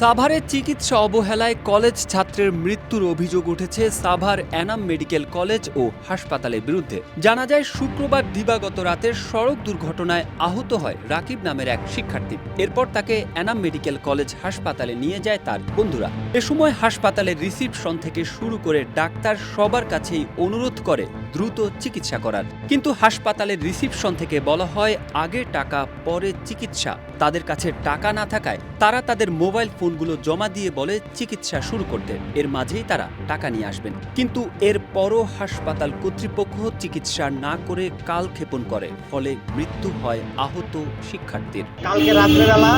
সাভারে চিকিৎসা অবহেলায় কলেজ ছাত্রের মৃত্যুর অভিযোগ উঠেছে সাভার এনাম মেডিকেল কলেজ ও হাসপাতালের বিরুদ্ধে। জানা যায়, শুক্রবার দিবাগত রাতে সড়ক দুর্ঘটনায় আহত হয় রাকিব নামের এক শিক্ষার্থী। এরপর তাকে এনাম মেডিকেল কলেজ হাসপাতালে নিয়ে যায় তার বন্ধুরা। এ সময় হাসপাতালের রিসিপশন থেকে শুরু করে ডাক্তার সবার কাছেই অনুরোধ করে দ্রুত চিকিৎসা করার। কিন্তু হাসপাতালের রিসিপশন থেকে বলা হয়, আগে টাকা, পরে চিকিৎসা। তাদের কাছে টাকা না থাকায় তারা তাদের মোবাইল ফোনগুলো জমা দিয়ে বলে চিকিৎসা শুরু করতে। এর মাঝেই তারা টাকা নিয়ে আসবেন। কিন্তু এর পরও হাসপাতাল কর্তৃপক্ষ চিকিৎসা না করে কাল ক্ষেপণ করে, ফলে মৃত্যু হয় আহত শিক্ষার্থীর। কালকে রাত্রেবেলা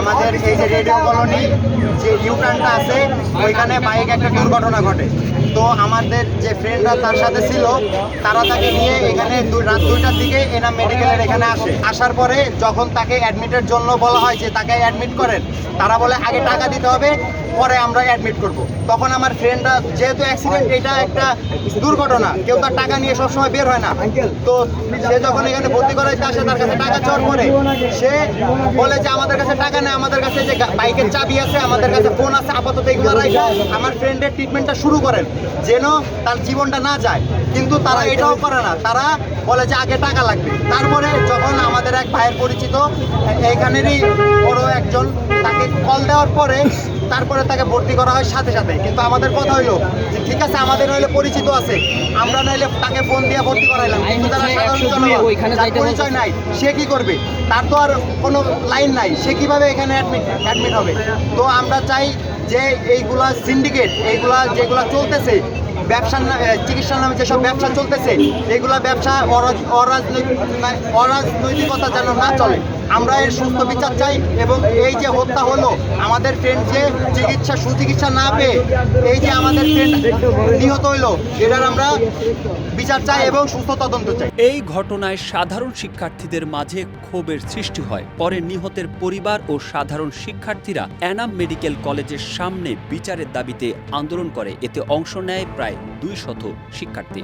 আমাদের এই যে রেডিও কলোনি যে ইউটার্নটা আছে, ওইখানে বাইক একটা দুর্ঘটনা ঘটে। তো আমাদের যে ফ্রেন্ডরা তার সাথে ছিল, তারা তাকে নিয়ে এখানে রাত দুইটার দিকে এনা মেডিকেলের এখানে আসে আসার পরে যখন তাকে অ্যাডমিটের জন্য বলা হয় যে তাকে অ্যাডমিট করেন, তারা বলে, আগে টাকা দিতে হবে পরে আমরা অ্যাডমিট করব। তখন আমার ফ্রেন্ডরা যেহেতু অ্যাক্সিডেন্ট এটা একটা দুর্ঘটনা। কেউ তার টাকা নিয়ে সবসময় বের হয় না। তো সে যখন এখানে ভর্তি করা করাইতে আসে তার কাছে টাকা চাওয়ার পরে সে বলে যে আমাদের কাছে টাকা নেই। আমাদের কাছে যে বাইকের চাবি আছে আমাদের কাছে ফোন আছে আপাতত এগুলো রাখা। আমার ফ্রেন্ডের ট্রিটমেন্টটা শুরু করেন যেন তার জীবনটা না যায়। কিন্তু তারা এটাও করে না। তারা বলে যে আগে টাকা লাগবে। তারপরে যখন আমাদের এক ভাইয়ের পরিচিত এইখানেরই বড় একজন তাকে কল দেওয়ার পরে তারপরে তাকে ভর্তি করা হয় সাথে সাথে। কিন্তু আমাদের কথা হইল যে ঠিক আছে আমাদের নইলে পরিচিত আছে। আমরা নইলে তাকে ফোন দিয়ে ভর্তি করাইলাম। কিন্তু তারা সাধারণ জনগণ, পরিচয় নাই সে কি করবে? তার তো আর কোনো লাইন নাই। সে কীভাবে এখানে অ্যাডমিট অ্যাডমিট হবে? তো আমরা চাই যে এইগুলা সিন্ডিকেট এইগুলা যেগুলা চলতেছে, ব্যবসার চিকিৎসার নামে যেসব ব্যবসা চলতেছে, এগুলা ব্যবসা অরাজ- অরাজনৈতিক মানে অরাজনৈতিকতা যেন না চলে। আমরা এর সুস্থ বিচার চাই এবং এই যে হত্যা হলো, আমাদের ফ্রেন্ড যে চিকিৎসা, সুচিকিৎসা না পেয়ে এই যে আমাদের ফ্রেন্ড নিহত হইল এটার আমরা বিচার চাই এবং সুস্থ তদন্ত চাই। এই ঘটনায় সাধারণ শিক্ষার্থীদের মাঝে ক্ষোভের সৃষ্টি হয়। পরে নিহতের পরিবার ও সাধারণ শিক্ষার্থীরা অ্যানাম মেডিকেল কলেজের সামনে বিচারের দাবিতে আন্দোলন করে। এতে অংশ নেয় প্রায় দুই শত শিক্ষার্থী।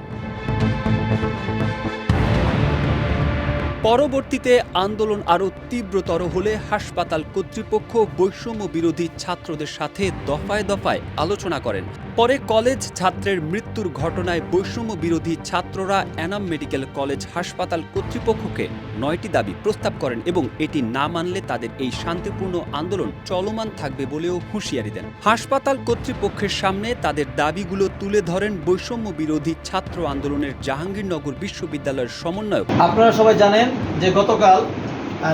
পরবর্তীতে আন্দোলন আরও তীব্রতর হলে হাসপাতাল কর্তৃপক্ষ বৈষম্য বিরোধী ছাত্রদের সাথে দফায় দফায় আলোচনা করেন। পরে কলেজ ছাত্রের মৃত্যুর ঘটনায় বৈষম্য বিরোধী ছাত্ররা এনাম মেডিকেল কলেজ হাসপাতাল কর্তৃপক্ষকে নয়টি দাবি প্রস্তাব করেন এবং এটি না মানলে তাদের এই শান্তিপূর্ণ আন্দোলন চলমান থাকবে বলেও হুঁশিয়ারি দেন। হাসপাতাল কর্তৃপক্ষের সামনে তাদের দাবিগুলো তুলে ধরেন বৈষম্য বিরোধী ছাত্র আন্দোলনের জাহাঙ্গীরনগর বিশ্ববিদ্যালয়ের সমন্বয়ক। আপনারা সবাই জানেন যে গতকাল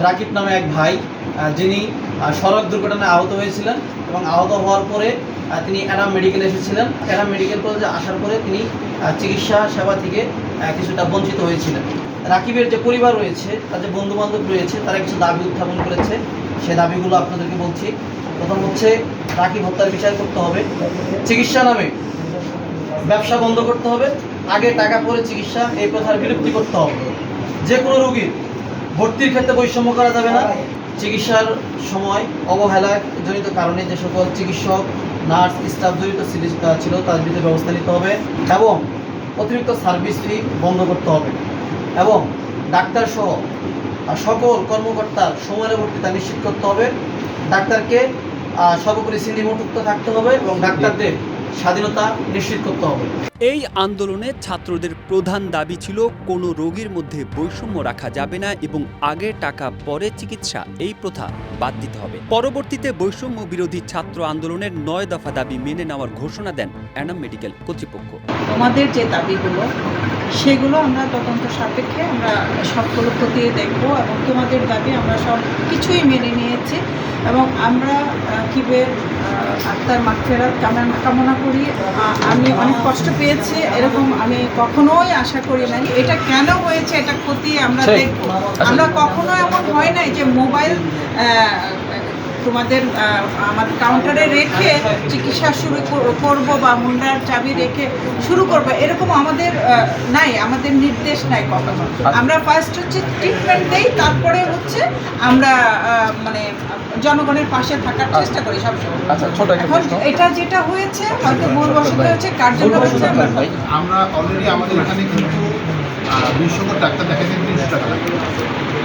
রাকিব নামে এক ভাই যিনি সড়ক দুর্ঘটনায় আহত হয়েছিলেন এবং আহত হওয়ার পরে তিনি অ্যানাম মেডিকেলে এসেছিলেন। অ্যানাম মেডিকেল কলেজে আসার পরে তিনি চিকিৎসা সেবা থেকে কিছুটা বঞ্চিত হয়েছিলেন। রাকিবের যে পরিবার রয়েছে, তার যে বন্ধু বান্ধব রয়েছে, তারা কিছু দাবি উত্থাপন করেছে। সে দাবিগুলো আপনাদেরকে বলছি। প্রথম হচ্ছে, রাকিব হত্যার বিচার করতে হবে। চিকিৎসা নামে ব্যবসা বন্ধ করতে হবে। আগে টাকা পরে চিকিৎসা, এই প্রথার বিলুপ্তি করতে হবে। যে কোনো রুগীর ভর্তির ক্ষেত্রে বৈষম্য করা যাবে না। চিকিৎসার সময় অবহেলা জনিত কারণে যে সকল চিকিৎসক, নার্স, স্টাফ জড়িত ছিল- তার বিরুদ্ধে ব্যবস্থা নিতে হবে এবং অতিরিক্ত সার্ভিস ফি বন্ধ করতে হবে এবং ডাক্তার সহ সকল কর্মকর্তার সময়ের ভর্তিতা নিশ্চিত করতে হবে। ডাক্তারকে সর্বোপরি শ্রেণীমুক্ত থাকতে হবে এবং ডাক্তারদের স্বাধীনতা নিশ্চিত করতে হবে। এই আন্দোলনে ছাত্রদের প্রধান দাবি ছিল কোনো রোগীর মধ্যে বৈষম্য রাখা যাবে না এবং আগে টাকা পরে চিকিৎসা এই প্রথা বাদ দিতে হবে। পরবর্তীতে বৈষম্য বিরোধী ছাত্র আন্দোলনের নয় দফা দাবি মেনে নেওয়ার ঘোষণা দেন অ্যানাম মেডিকেল কর্তৃপক্ষ। তোমাদের যে দাবিগুলো সেগুলো আমরা তদন্ত সাপেক্ষে আমরা সবগুলো খতিয়ে দেখব এবং তোমাদের দাবি আমরা সব কিছুই মেনে নিয়েছি এবং আমরা কিবের আত্মার মাগফেরাত কামনা কামনা করি আমি অনেক কষ্ট পেয়েছি এরকম আমি কখনোই আশা করি নাই। এটা কেন হয়েছে এটা ক্ষতি আমরা দেখব। আমরা কখনো এমন হয় নাই যে মোবাইল তোমাদের আমার কাউন্টারে রেখে চিকিৎসা শুরু কর- করব বা মুন্ডার চাবি রেখে শুরু করব এরকম আমাদের নাই আমাদের নির্দেশ নাই কখনো। আমরা ফার্স্ট হচ্ছে ট্রিটমেন্ট দেই তারপরে হচ্ছে আমরা মানে জনগণের পাশে থাকার চেষ্টা করি সবসময়। আচ্ছা এখন এটা যেটা হয়েছে হয়তো ভুল বসত হয়েছে কার জন্য হয়েছে আমরা অলরেডি আমাদের এখানে কিন্তু আর ডাক্তার দেখাতে তিনশো টাকা লাগে।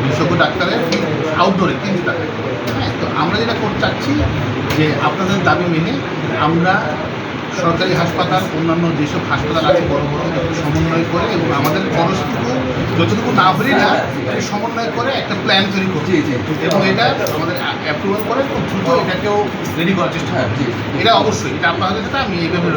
বিশেষজ্ঞ ডাক্তারের আউটডোরে তিনশো টাকা তো আমরা যেটা করতে চাচ্ছি যে আপনাদের দাবি মেনে আমরা সরকারি হাসপাতাল অন্যান্য যেসব হাসপাতাল আছে বড় বড় একটু সমন্বয় করে এবং আমাদের খরচটুকু যতটুকু না পারি না সমন্বয় করে একটা প্ল্যান তৈরি করছি এবং এটা আমাদের অ্যাপ্রুভাল করে খুব দ্রুত এটাকেও রেডি করার চেষ্টা করছি এটা অবশ্যই এটা আপনাদের সাথে আমি এইভাবে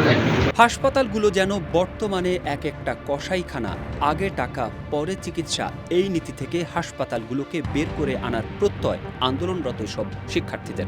হাসপাতালগুলো যেন বর্তমানে এক একটা কসাইখানা আগে টাকা পরে চিকিৎসা এই নীতি থেকে হাসপাতালগুলোকে বের করে আনার প্রত্যয় আন্দোলনরত সব শিক্ষার্থীদের।